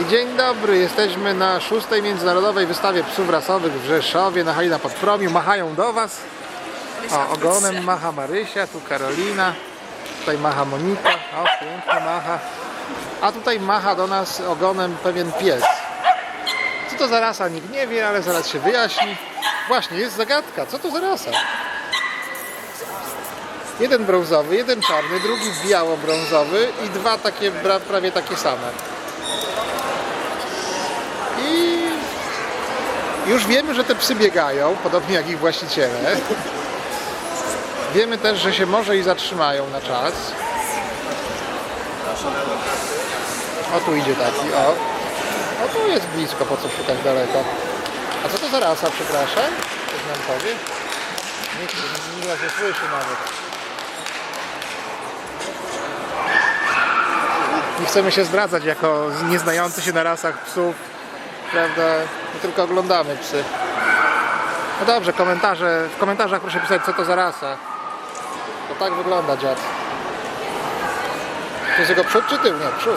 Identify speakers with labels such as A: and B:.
A: I dzień dobry, jesteśmy na szóstej Międzynarodowej Wystawie Psów Rasowych w Rzeszowie, na hali na Podpromiu. Machają do Was. O, ogonem macha Marysia, tu Karolina, tutaj macha Monika, o pięknie macha. A tutaj macha do nas ogonem pewien pies. Co to za rasa, nikt nie wie, ale zaraz się wyjaśni. Właśnie, jest zagadka, co to za rasa? Jeden brązowy, jeden czarny, drugi biało-brązowy i dwa takie prawie takie same. Już wiemy, że te psy biegają, podobnie jak ich właściciele. Wiemy też, że się może i zatrzymają na czas. O, tu idzie taki, o. O, tu jest blisko, po co szukać daleko. A co to za rasa, przepraszam? Ktoś nam powie? Nikt nie nie słyszy nawet. Nie chcemy się zdradzać jako nieznający się na rasach psów, prawda? My tylko oglądamy psy. No dobrze, komentarze, w komentarzach proszę pisać co to za rasa. To tak wygląda dziad. To jest jego przód czy tył? Nie, przód.